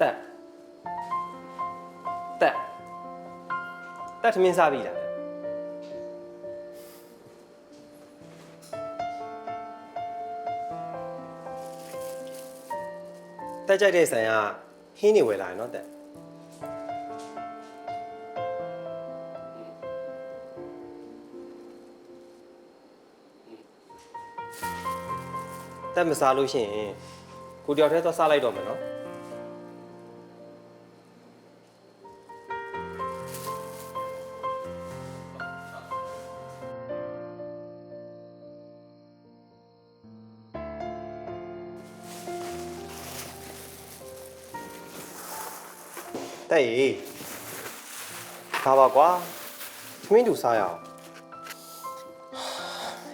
တက်တက်တက်ထမင်းစားပြီလားတက်ကြိုက်တဲ့ဆိုင်ကဟင်းနေဝယ်လာရနော်တက်တက်မစားလို့ရှိရင်ကိုတယောက်တည်းသွားစားလိုက်တော့မယ်နော် တဲ့ရေဒါပါကွာသမင်းတူစားရအောင်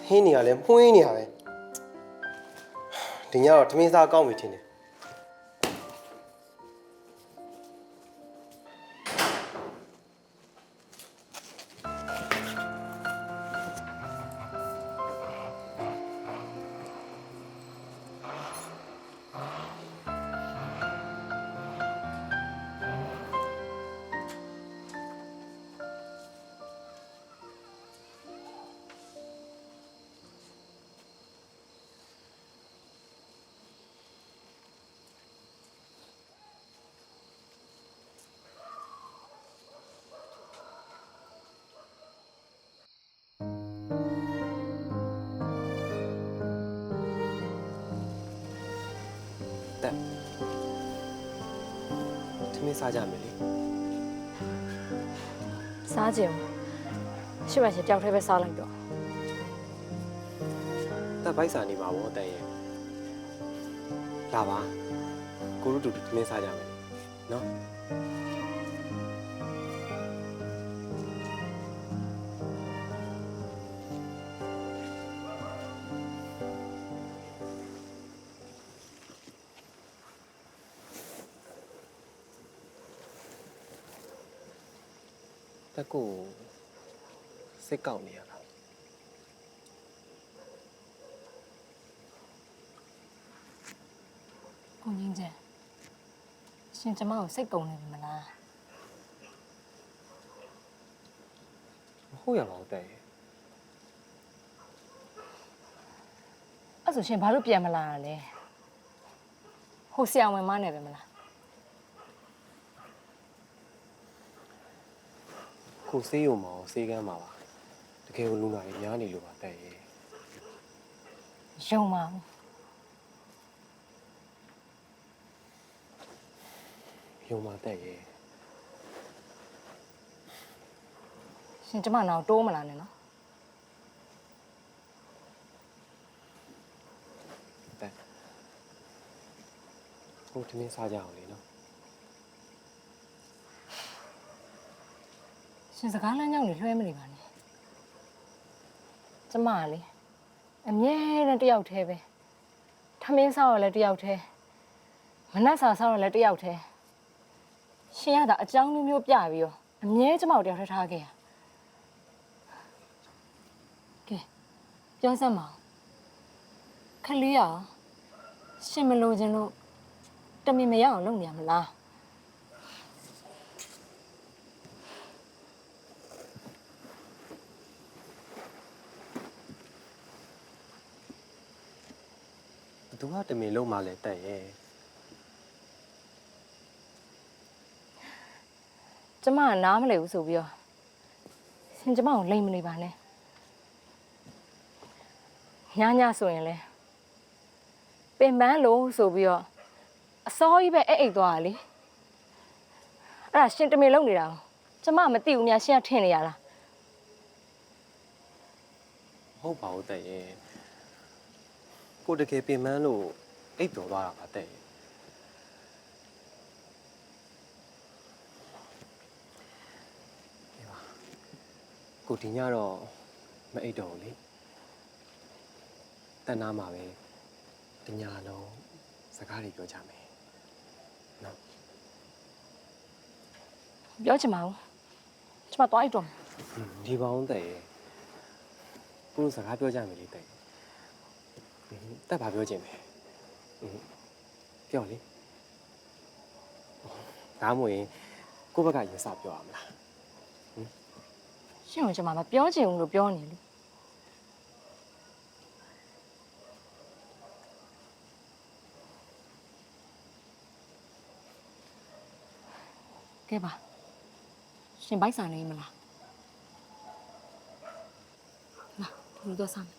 ဟင်းနေရလဲမှုင်းနေရပဲဒီညတော့သမင်းစားကောင်းပြီထင်တယ် တက်သမင်းစားကြမယ်လေစားကြင်ရှိမှရှင်တယောက်တည်းပဲစားလိုက်တော့တက်ဘိုက်စာနေမှာဗောတဲ့ရေလာပါကိုတို့တူတူသမင်းစားကြမယ်နော် တက်ကိုစိတ်ကောက်နေရလားကိုငင်းချင်ရှင်ကျမကိုစိတ်ကုန်နေပြီမလားမဟုတ်ရပါဘူးတဲ့ရေအဲ့ဆိုရှင်ဘာလို့ပြန်မလာတာလဲဟိုဆရာဝန်မနေပဲမလား ကိုစေးရုံမှာရောစေးကမ်းမှာပါတကယ်ကိုလူနာကြီးများနေလို့ပါတဲ့ရေယုံပါဘူးယုံပါတဲ့ရေရှင်ကျမနောက်တိုးမလာနဲ့နော်တဲ့ကိုသမင်းစားကြအောင်လေနော် ရှင်စကားလမ်းကြောင်းတွေလွှဲမနေပါနဲ့ကျမကလေအမြဲတမ်းတယောက်တည်းပဲထမင်းစားရလဲတယောက်တည်းမနှက်စာစားရလဲတယောက်တည်းရှင်ရတာအကြောင်းမျိုးမျိုးပြပြီးတော့အမြဲကျမကိုတယောက်တည်းထားခဲ့ရကဲပြောစမ်းပါဦးခလေးရအောင်ရှင်မလို့ခြင်းလို့တမင်မရအောင်လုပ်နေရမလား သူကတမင်လုံးမှလဲတဲ့ရေကျမကနားမလည်ဘူးဆိုပြီးတော့ရှင်ကျမကိုလိမ်မနေပါနဲ့ညညဆိုရင်လေပင်ပန်းလို့ဆိုပြီးတော့အစောကြီးပဲအဲ့အိတ်သွားတာလေအဲ့ဒါရှင်တမင်လုံနေတာကိုကျမမသိဘူးများရှင်ကထင်နေရလားမဟုတ်ပါဘူးတဲ့ရေ ကိုတကယ်ပင်မန်းလို့အိတ်တော်သွားတာပါတဲ့ကိုဒီညတော့မအိတ်တော်လေတန်းနာမှာပဲတညာလုံးစကားတွေပြောကြမယ်နော်ပြောချင်ပါဘူးကျမတော့အိတ်တော်ဒီပေါင်းတဲ့ကိုစကားပြောကြမယ်လေတဲ့ တက်ပါပြောခြင်းပဲอืมပြောလေဟဒါမှမဟုတ်ရင်ကိုယ့်ဘက်ကရင်စပြောရမလားရှင့်ကိုကျွန်မမပြောချင်ဘူးလို့ပြောနေလေကဲပါရှင်ဘိုက်ဆိုင်နေမလားလာဒီလိုတော့ဆမ်း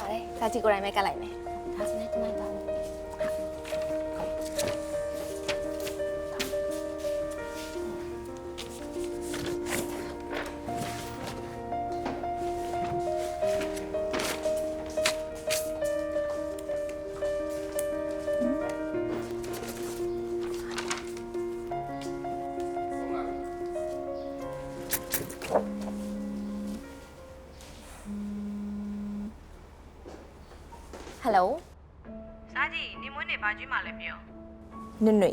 ပါတယ်စာကြည့်ကိုယ်တိုင်ပဲကတ်လိုက်မယ်ဒါဆိုရင်ကျမတောင်း ယ်လိုစားကြည့်နေမွေးနေဘာကျွေးမှလဲပြောနွနွေ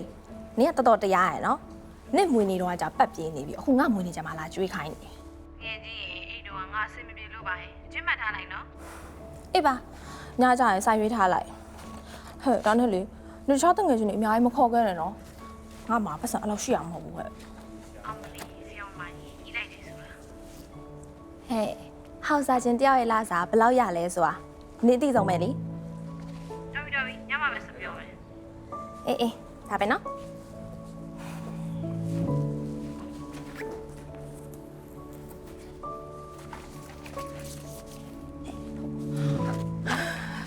နင်ကတော်တော်တရားရယ်နော်နင့်မွေနေတော့ကကြာပတ်ပြေးနေပြီအခုငါမွေနေကြမှာလာကျွေးခိုင်းနေငယ်ကြီးရင်အိတ်တော့ငါအဆင်မပြေလို့ပါဟဲ့ကျွေးမှတ်ထားလိုက်နော်အေးပါညကြရင်စာရွေးထားလိုက်ဟဲ့ဒါနဲ့လေလူချောတငယ်ချင်းတွေအများကြီးမခေါ်ခဲ့နဲ့နော်ငါမှပတ်စံအဲ့လောက်ရှိရမှာမဟုတ်ဘူးဟဲ့အောင်မလီစီအောင်မကြီးကြီးလိုက်တယ်ဆိုတာဟဲ့ဟောက်စားချင်းတယောက်ရဲ့လာစားဘယ်လောက်ရလဲဆိုတာနင်သိဆုံးပဲလေ အေးအေးဒါပဲနော်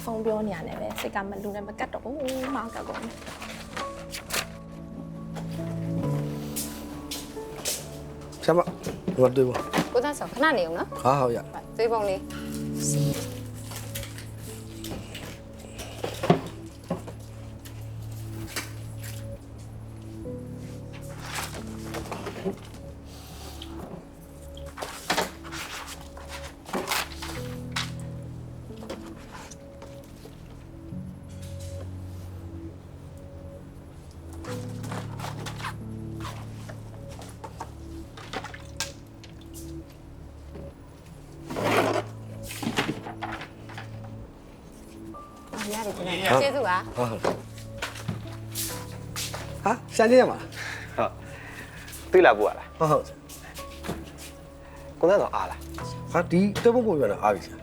ဖုန်းပြောနေရတယ်ပဲစိတ်ကမလူနဲ့မကတ်တော့ဘူးမောက်ကတ်ကုန်ဆရာမဟိုတွေ့ပါကိုသားဆောခဏနေအောင်နော်ဟာဟုတ်ရသွေးပုံလေး ရတယ်ကျွန်တော်ကျေးဇူးပါဟာဟုတ်ဟာရှာနေရမှာဟုတ်သိလာဖို့ရလားဟုတ်ဟုတ်ကိုသားတော့အားလားဟာဒီတက်ဖို့ပုံရတာအားပြီဆရာ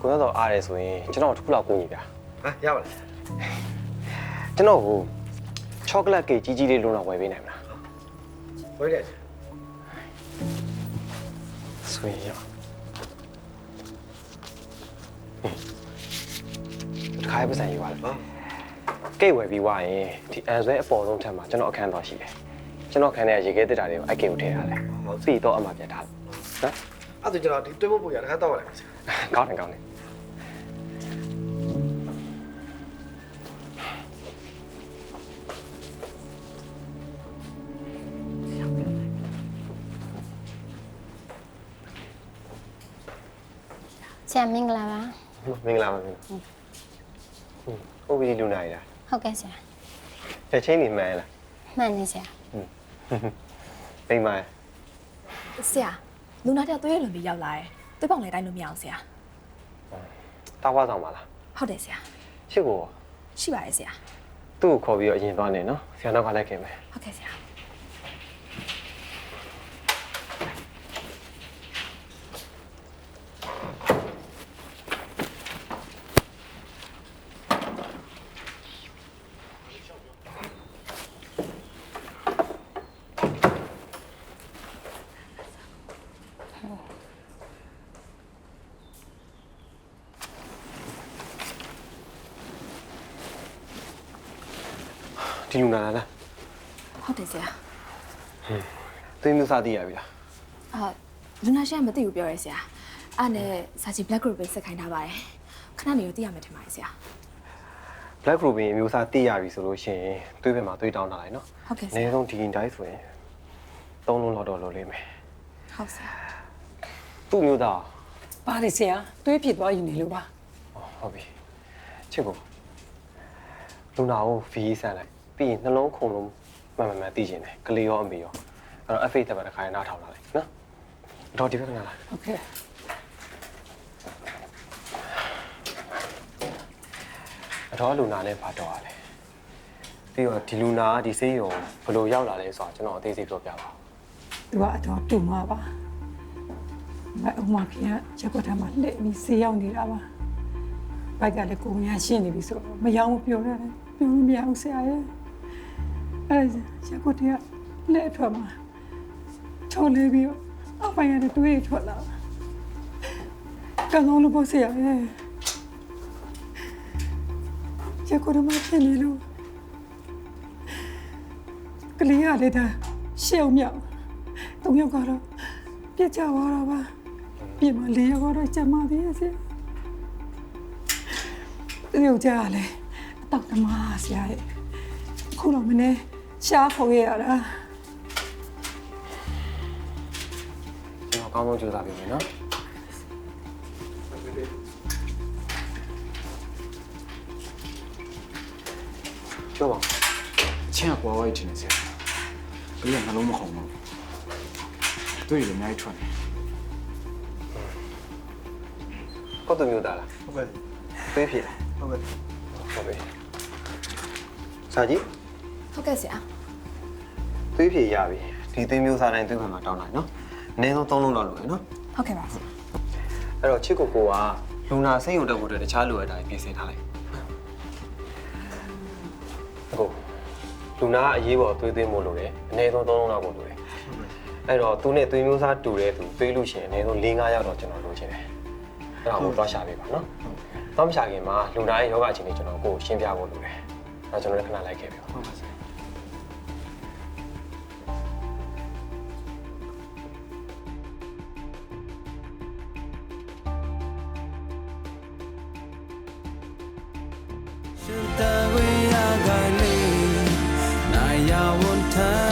ကိုသားတော့အားတယ်ဆိုရင်ကျွန်တော်တစ်ခုလောက်ကူညီပြဟာရပါလားကျွန်တော်ကိုချောကလက်ကေးကြီးကြီးလေးလုံးတော့ဝယ်ပေးနိုင်မလားဝဲတယ်ဆိုရင် ရောဒီခါရပစံယူပါလားဟုတ်ကိတ်ဝယ်ပြီးွားရင်ဒီအန်ဆွဲအပေါ်ဆုံးထက်မှာကျွန်တော်အခန်းတော်ရှိတယ်ကျွန်တော်ခန်းထဲရေခဲတစ်တာတွေကိုအကိတ်ကိုထည့်ရတယ်ပြီးတော့အမှပြတ်ထားတယ်နော်အဲ့ဒါကျွန်တော်ဒီတက်ဖို့ပုံရတာခါတော့လိုက်ပါဆရာကောင်းတယ်ကောင်းတယ်ဆရာမင်္ဂလာပါမင်္ဂလာပါမင်္ဂလာ ဟုတ်ပြီလူနာရတာဟုတ်ကဲ့ဆရာချက်ချင်းနေမှန်းလားမှန်နေဆရာပိမဆရာလူနာတယောက်သွေးလွန်ပြီးရောက်လာတယ်သွေးပေါင်လည်းတိုင်းလို့မရအောင်ဆရာတောက်ဝါဆောင်ပါလားဟုတ်တယ်ဆရာရှစ်ကိုရှိပါတယ်ဆရာသူ့ကိုခေါ်ပြီးတော့အရင်သွားနေနော်ဆရာနောက်ကလည်းခင်မယ်ဟုတ်ကဲ့ဆရာ ဒီလူနာလားဟုတ်တယ်ဆရာသိမျိုးစားသိရပြီလားအာလူနာရှင်းမသိဘူးပြောရဲဆရာအဲ့နဲ့စာချီ black group ပဲစက်ခိုင်းထားပါတယ်ခဏနေတော့သိရမယ်ထင်ပါတယ်ဆရာ black group အမျိုးအစားသိရပြီဆိုလို့ရှိရင်သွေးဘက်မှာသွေးတောင်းလာလိုက်နော်ဟုတ်ကဲ့အဆနည်းရာဆုံးဒီရင်တိုင်းဆိုရင်သုံးလုံးလောက်တော့လိုလိမ့်မယ်ဟုတ်ဆရာသူ့မျိုးသားပါလေဆရာတွေးဖြစ်သွားယူနေလို့ပါဟုတ်ပြီချစ်ကိုလူနာကိုဖီးဆန်လိုက် ပြီးရင်နှလုံးခုန်လုံးမှန်မှန်မှန်သိကျင်တယ်ကလေးရောအမေရောအဲ့တော့အဖေတက်ပါတစ်ခါရင်နားထောင်လာလိုက်နော်တော့ဒီဘက်ကနားလာ โอเค အတော်လူနာနဲ့ဘာတော့ရလဲပြီးတော့ဒီလူနာကဒီဆေးရုံဘယ်လိုရောက်လာလဲဆိုတော့ကျွန်တော်အသေးစိတ်ပြောပြပါဦး သူကအတော်တူမှာပါမအမခင်ကချက်ကွက်ထမ်းမှာလက်ပြီးဆေးရောက်နေတာပါဘိုက်ကလည်းကိုများရှင်းနေပြီဆိုတော့မယောင်းမပြောရတယ်ပြောလို့မရဘူးဆရာရဲ့ အဲ့ဒါချက်ကွက်တည်းကလက်အထွက်မှာချုံလေးပြီးတော့အပိုင်ရတဲ့တွေးထွက်လာကံကောင်းလို့ပေါ့ဆရာရဲ့ချက်ကွက်ထမ်းမှာဖြစ်နေလို့ကလေးရတဲ့တာရှေ့အောင်မြောက်တုံးယောက်ကတော့ပြစ်ကြသွားတာပါပြင်မလေးယောက်ကတော့ကျန်ပါသေးရဲ့ဆရာသူယောက်ျားကလည်းအတော့တမဆရာရဲ့ခုတော့မနေ့ ရှားခေါ်ရရတာကျွန်တော်အကောင်းဆုံးကြိုးစားပေးမယ်နော်ပြောပါဦးအချင်းကကွာဝိုင်းချင်နေစရာဘယ်ကနှလုံးမခုံတော့တွေ့ရအများကြီးထွက်နေကိုယ့်သူမျိုးသားလားဟုတ်ကဲ့သွေးဖြေလားဟုတ်ကဲ့ဟုတ်ပြီစာကြီး ဟုတ်ကဲ့ဆရာသွေးဖြေရပြီဒီသွေးမျိုးစားတိုင်းသွေးဖန်မှာတောင်းလိုက်နော်အနည်းဆုံး၃လုံးတော့လိုရယ်နော်ဟုတ်ကဲ့ပါဆရာအဲ့တော့ချစ်ကိုကိုကလူနာစိတ်ရုံတက်ဖို့အတွက်တခြားလိုအပ်တာတွေပြင်ဆင်ထားလိုက်အခုလူနာကအရေးပေါ်သွေးသွင်းဖို့လိုတယ်အနည်းဆုံး၃လုံးလောက်ကိုလိုတယ်အဲ့တော့သူနဲ့သွေးမျိုးစားတူတဲ့သူသွေးလို့ရှိရင်အနည်းဆုံး၄-၅ယောက်တော့ကျွန်တော်လိုချင်တယ်အဲ့ဒါကိုသွားရှာပေးပါနော်သွားမရှာခင်မှာလူနာရဲ့ယောဂအခြေအနေကျွန်တော်ကိုယ်ရှင်းပြဖို့လိုတယ်အဲ့တော့ကျွန်တော်လည်းခဏလိုက်ခဲ့ပြီပါဟုတ်ပါစေရှ င်